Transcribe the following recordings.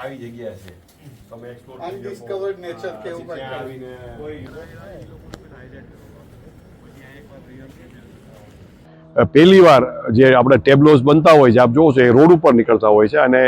આવી જગ્યા છે. તમે એક્સપ્લોર કરી ડિસ્કવર્ડ નેચર કે કંઈક. આવીને પહેલી વાર જે આપણે ટેબ્લોઝ બનતા હોય છે આપ જોવો છો એ રોડ ઉપર નીકળતા હોય છે અને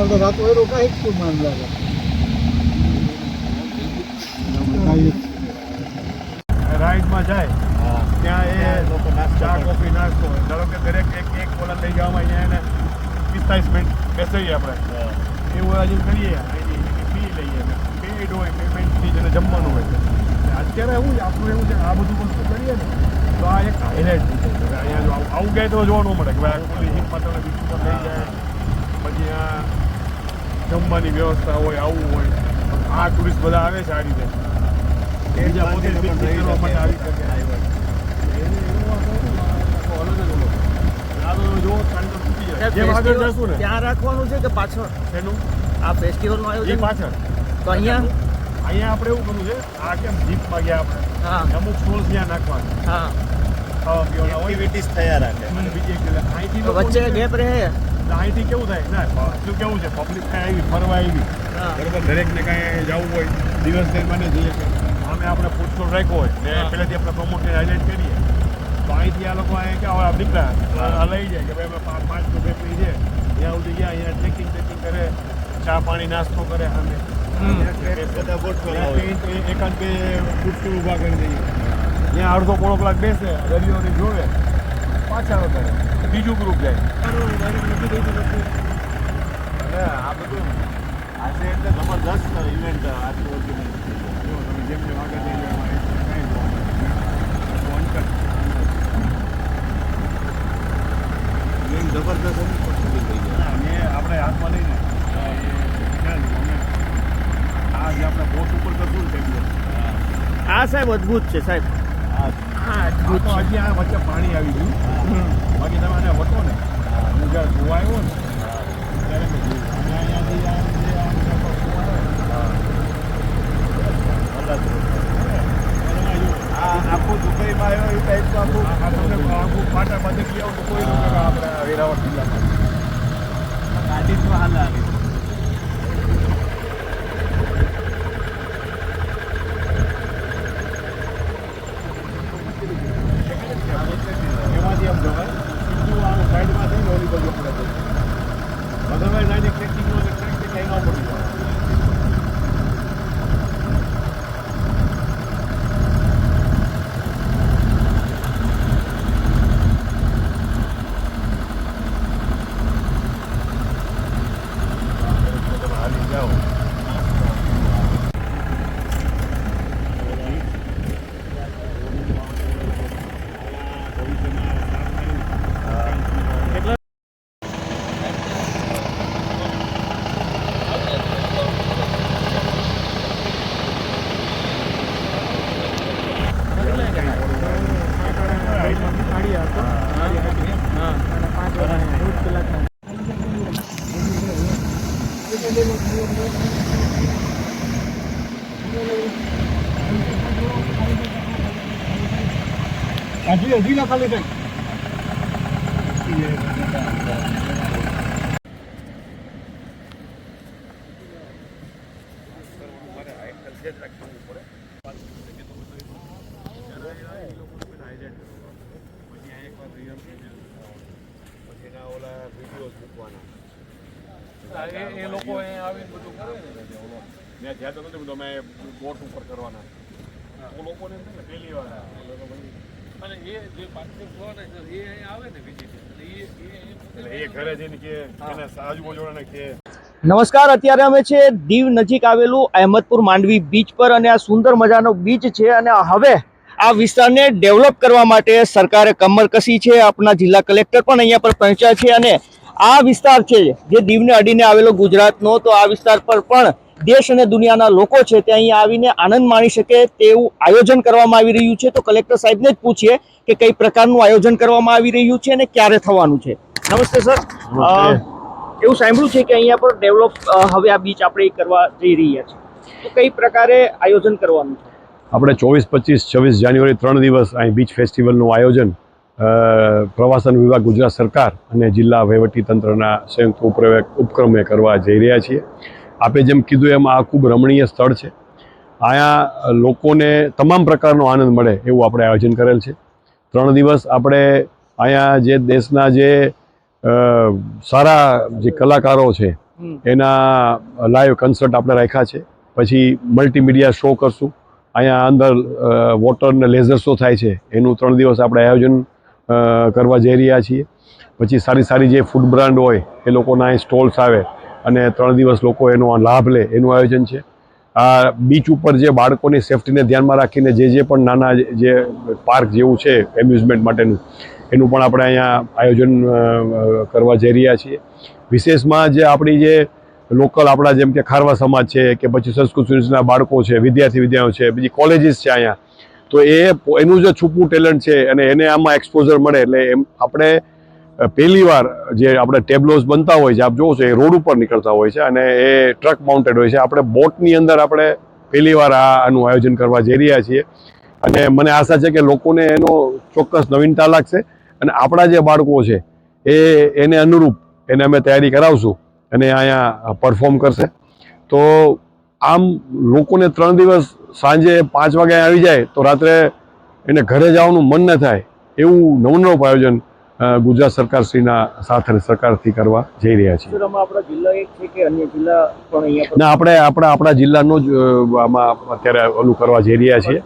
જ શું માન લાગે રાઈડમાં જાય ત્યાં એ ચા કોફી નાસ્તો ધારો કે દરેક એક એક કોલર લઈ જવામાં અહીંયા એને પિસ્તાલીસ મિનિટ બેસાઈએ આપણે. એવું હજી કરીએ. અહીંથી લઈએ પેડ હોય પેમેન્ટથી જેને જમવાનું હોય. અત્યારે એવું છે આપણું એવું છે આ બધું વસ્તુ કરીએ ને તો આ એક હાઇલાઇટ થઈ જાય અહીંયા આવું- આવું તો જોવા ન મળે કે ભાઈ આ કોઈ હિંમત લઈ જાય. પછી આ જમવાની વ્યવસ્થા હોય આવું હોય. આ ટુરિસ્ટ બધા આવે છે આ રીતે. એ પોતે કરવા માટે આવી શકે. જેમ આગળ જશું ને. ત્યાં રાખવાનું છે કે પાછળ? એનું? આ ફેસ્ટિવલનું આયોજન? પાછળ. તો અહીંયા? અહીંયા આપણે એવું કરવું છે આ કેમ જીપમાં ગયા આપણે? હા. અમુક સ્ટોલ્સ ત્યાં નાખવાના. હા. ખાવા પીવાના એક્ટિવિટીઝ થયા રાખે. બીજી એક અહીંથી વચ્ચે ગેપ રહે. અહીંથી કેવું થાય? ના શું કેવું છે? પબ્લિક કાંઈ આવી ફરવા આવી હા. બરોબર. દરેકને કાંઈ જવું હોય દિવસ દરમિયાન જઈએ અમે આપણે ફૂડ રાખ્યો હોય ને. પહેલેથી આપણે પ્રમોશન હાઇલાઇટ કરીએ. તો અહીંથી આ લોકો અહીંયા કે હવે આ નીકળ્યા. લઈ જાય કે ભાઈ અમે પા- પાંચ રૂપિયા પી છે. ત્યાં સુધી ગયા અહીંયા ટ્રેકિંગ ટ્રેકિંગ કરે. ચા પાણી નાસ્તો કરે અમે એકાંત બે ફૂટસ્ટોલ ઊભા કરી દઈએ. ત્યાં અડધો પોણો કલાક બેસે દરિયોને જોવે. પાછા કરે બીજું ગ્રુપ જાય. અને આ બધું આજે એટલે જબરદસ્ત ઇવેન્ટ આજનું ઓર્ગેનાઇઝ જો તમે જેમ જેમ આગળ જઈ રહ્યા. જબરદસ્ત થઈ ગયા અને આપણે હાથમાં લઈને. આ જે આપણે બોટ ઉપર કરશું આ સાહેબ અદ્ભુત છે સાહેબ. હા. તો હજી આ વચ્ચે પાણી આવી ગયું. બાકી તમે આને વટો ને. હું જ્યારે જોવા આવ્યો ને, ત્યારે મેં જોયું અને અહીંયાથી આ જે આમ જે કુવા આવે ને, એમાં જો આ આખું દુબઈમાં આવ્યો એ ટાઈપનું આખું આ આ તમને આખું ફાટા પાસે લઈ આવો તો કોઈ ન કે આપણે આ વેરાવળ જિલ્લામાં ગાડીમાં હાલ આવી એમાંથી આમ જવાય સીધું આમ સાઈડમાં થઈને ઓલી બાજુ આપણે જઈએ અધરવાઇઝ આજે ટ્રેકિંગનો કે ટ્રેક કે ક્યાંય ન પડી જાય તમે હાલી જાઓ હજી હજી ના ખાલી કઈ એ લોકો આવીને બધું કરે ને. ત્યાં જ્યાં તો નથી બધું અમે બોટ ઉપર કરવાના. લોકોને પહેલી વાર આ. અને એ જે પાંચસો છ સર એ અહીંયા આવે ને વિઝિટ એ એ એટલે એ ઘરે જઈને કે એને આજુબાજુવાળાને કે. નમસ્કાર અત્યારે અમે છે દીવ નજીક આવેલું અહેમદપુર માંડવી બીચ પર અને આ સુંદર મજાનો બીચ છે અને હવે આ વિસ્તારને ડેવલપ કરવા માટે સરકારે કમર કસી છે આપણા જિલ્લા કલેક્ટર પણ અહીંયા પર પહોંચ્યા છે અને આ વિસ્તાર છે જે દીવને અડીને આવેલો ગુજરાતનો તો આ વિસ્તાર પર પણ દેશ અને દુનિયાના લોકો છે તે અહીંયા આવીને આનંદ માણી શકે તેવું આયોજન કરવામાં આવી રહ્યું છે. તો કલેક્ટર સાહેબને જ પૂછીએ કે કઈ પ્રકારનું આયોજન કરવામાં આવી રહ્યું છે અને ક્યારે થવાનું છે. નમસ્તે સર. એવું સાંભળ્યું છે કે અહીંયા પર ડેવલપ હવે આ બીચ આપણે કરવા જઈ રહ્યા છે. તો કઈ પ્રકારે આયોજન કરવાનું છે? આપણે ચોવીસ પચીસ છવ્વીસ જાન્યુઆરી ત્રણ દિવસ અહીં બીચ ફેસ્ટિવલનું આયોજન પ્રવાસન વિભાગ ગુજરાત સરકાર અને જિલ્લા વહીવટી તંત્રના સંયુક્ત ઉપક્રમે કરવા જઈ રહ્યા છીએ. આપે જેમ કીધું એમ આ ખૂબ રમણીય સ્થળ છે. અહીંયા લોકોને તમામ પ્રકારનો આનંદ મળે એવું આપણે આયોજન કરેલ છે. ત્રણ દિવસ આપણે અહીંયા જે દેશના જે સારા જે કલાકારો છે એના લાઈવ કન્સર્ટ આપણે રાખ્યા છે. પછી મલ્ટીમીડિયા શો કરશું. અહીંયા અંદર વોટર ને લેઝર શો થાય છે. એનું ત્રણ દિવસ આપણે આયોજન કરવા જઈ રહ્યા છીએ. પછી સારી સારી જે ફૂડ બ્રાન્ડ હોય એ લોકોના અહીં સ્ટોલ્સ આવે. અને ત્રણ દિવસ લોકો એનો લાભ લે, એનું આયોજન છે. આ બીચ ઉપર જે બાળકોની સેફટીને ધ્યાનમાં રાખીને જે જે પણ નાના જે- પાર્ક જેવું છે એમ્યુઝમેન્ટ માટેનું, એનું પણ આપણે અહીંયા આયોજન કરવા જઈ રહ્યા છીએ. વિશેષમાં જે આપણી જે લોકલ આપણા જેમ કે ખારવા સમાજ છે કે પછી સંસ્કૃત યુનિવર્સિટીના બાળકો છે, વિદ્યાર્થી વિદ્યાઓ છે, બીજી કોલેજીસ છે અહીંયા, તો એ એનું જે છૂપું ટેલેન્ટ છે અને એને આમાં એક્સપોઝર મળે એટલે એમ આપણે અ, પહેલી વાર જે આપણે ટેબ્લોઝ બનતા હોય છે આપ જોવો છો એ રોડ ઉપર નીકળતા હોય છે અને એ ટ્રક માઉન્ટેડ હોય છે. આપણે બોટની અંદર આપણે પહેલી વાર આ આનું આયોજન કરવા જઈ રહ્યા છીએ. અને મને આશા છે કે લોકોને એનો ચોક્કસ નવીનતા લાગશે અને આપણા જે બાળકો છે એ એને અનુરૂપ એને અમે તૈયારી કરાવશું અને અહીંયા પરફોર્મ કરશે. તો આમ લોકોને ત્રણ દિવસ સાંજે પાંચ વાગે આવી જાય તો રાત્રે એને ઘરે જવાનું મન ન થાય એવું નવનવું આયોજન અ, ગુજરાત સરકારશ્રીના સાથ અને સરકારથી કરવા જઈ રહ્યા છીએ. ના આપણે આપણા આપણા જિલ્લાનો જ આમાં અત્યારે ઓલું કરવા જઈ રહ્યા છીએ.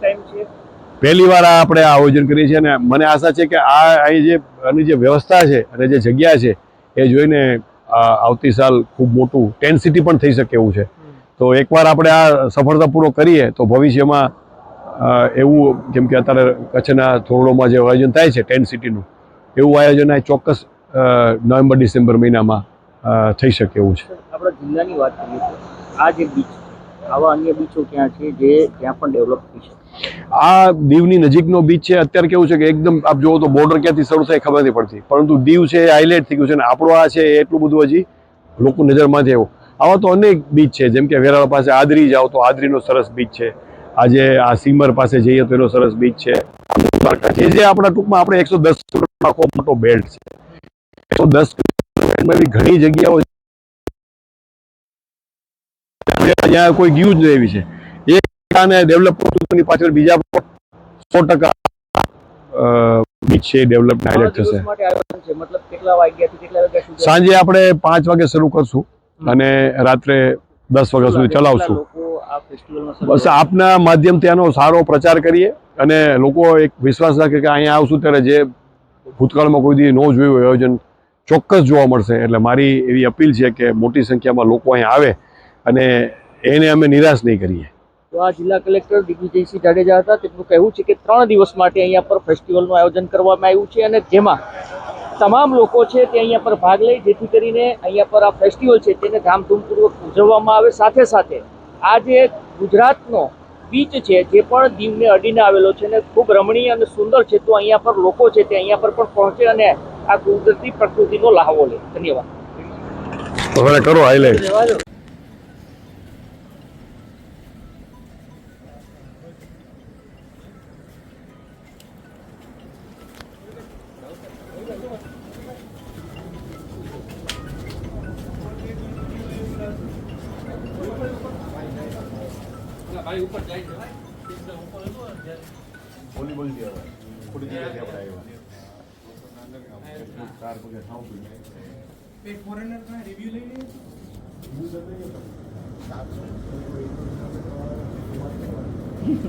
પહેલી વાર આપણે આ આયોજન કરીએ છીએ અને મને આશા છે કે આ અહીં જે આની જે વ્યવસ્થા છે અને જે જગ્યા છે એ જોઈને આવતી સાલ ખૂબ મોટું ટેન્ટ સિટી પણ થઈ શકે એવું છે. તો એકવાર આપણે આ સફળતાપૂર્વક કરીએ તો ભવિષ્યમાં એવું જેમ કે અત્યારે કચ્છના ધોરણોમાં જે આયોજન થાય છે ટેન્ટ સિટીનું એવું આયોજન આ ચોક્કસ નવેમ્બર ડિસેમ્બર મહિનામાં થઈ શકે એવું છે. આપણા જિલ્લાની વાત કરીએ આ જે બીચ આવા અન્ય બીચો ક્યાં છે જે ત્યાં પણ ડેવલપ થઈ શકે? આ દીવની નજીકનો બીચ છે. અત્યારે કેવું છે કે એકદમ આપ જુઓ તો બોર્ડર ક્યાંથી શરૂ થાય ખબર નથી પડતી. પરંતુ દીવ છે એ હાઇલાઇટ થઈ ગયું છે અને આપણો આ છે એટલું બધું હજી લોકો નજરમાં એવું. આવા તો અનેક બીચ છે જેમ કે વેરાળ પાસે આદરી જાઓ તો આદરીનો સરસ બીચ છે. આજે આ સીમર પાસે જઈએ તો એનો સરસ બીચ છે. જે આપણા ટૂંકમાં આપણે એકસો દસ આખો મોટો બેલ્ટ છે. એકસો દસ એવી ઘણી જગ્યાઓ જ્યાં કોઈ ગયું જ એવી છે. એક આને ડેવલપ કરતું પાછળ બીજા સો ટકા બીચ છે ડેવલપ હાઇલાઇટ થશે. સાંજે આપણે પાંચ વાગે શરૂ કરશું અને રાત્રે દસ વાગ્યા સુધી ચલાવશું. બસ આપના માધ્યમથી આનો સારો પ્રચાર કરીએ અને લોકો એક વિશ્વાસ રાખે કે અહીંયા આવશું ત્યારે જે ભૂતકાળમાં કોઈ દી ન જોયું હોય, આયોજન ચોક્કસ જોવા મળશે. એટલે મારી એવી અપીલ છે કે મોટી સંખ્યામાં લોકો અહીંયા આવે અને એને અમે નિરાશ નહીં કરીએ. તો આ જિલ્લા કલેક્ટર દિગ્વિજયસિંહ જાડેજા હતા. તેમનું કહેવું છે કે ત્રણ દિવસ માટે અહીંયા પર ફેસ્ટિવલનું આયોજન કરવામાં આવ્યું છે અને જેમાં તમામ લોકો છે તે અહીંયા પર ભાગ લે, જેથી કરીને અહીંયા પર આ ફેસ્ટિવલ છે તેને ધામધૂમપૂર્વક ઉજવવામાં આવે. સાથે સાથે આ જે ગુજરાતનો બીચ છે જે પણ દીવને અડીને આવેલો છે અને ખૂબ રમણીય અને સુંદર છે તો અહીંયા પર લોકો છે તે અહીંયા પર પણ પહોંચે અને આ કુદરતી પ્રકૃતિનો લાહવો લે. ધન્યવાદ. કરો હાઇલાઇટ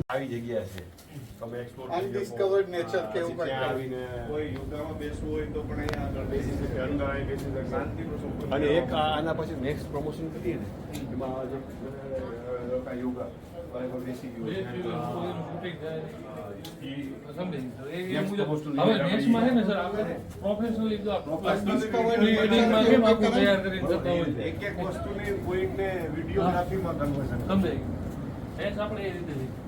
આવી જગ્યા છે. તમે એક્સપ્લોર નેચર કે ઉપર આવીને કોઈ યોગામાં બેસવું હોય તો પણ અહીંયા આગળ બેસી શકે. અંગાય બેસી શકે. શાંતિ અને એક આના પછી નેક્સ્ટ પ્રમોશન કરીએ ને. એમાં યોગા. એક એક વસ્તુની પોઈન્ટને વિડીયોગ્રાફીમાં કન્વર્ઝન સમજાય આપણે એ રીતે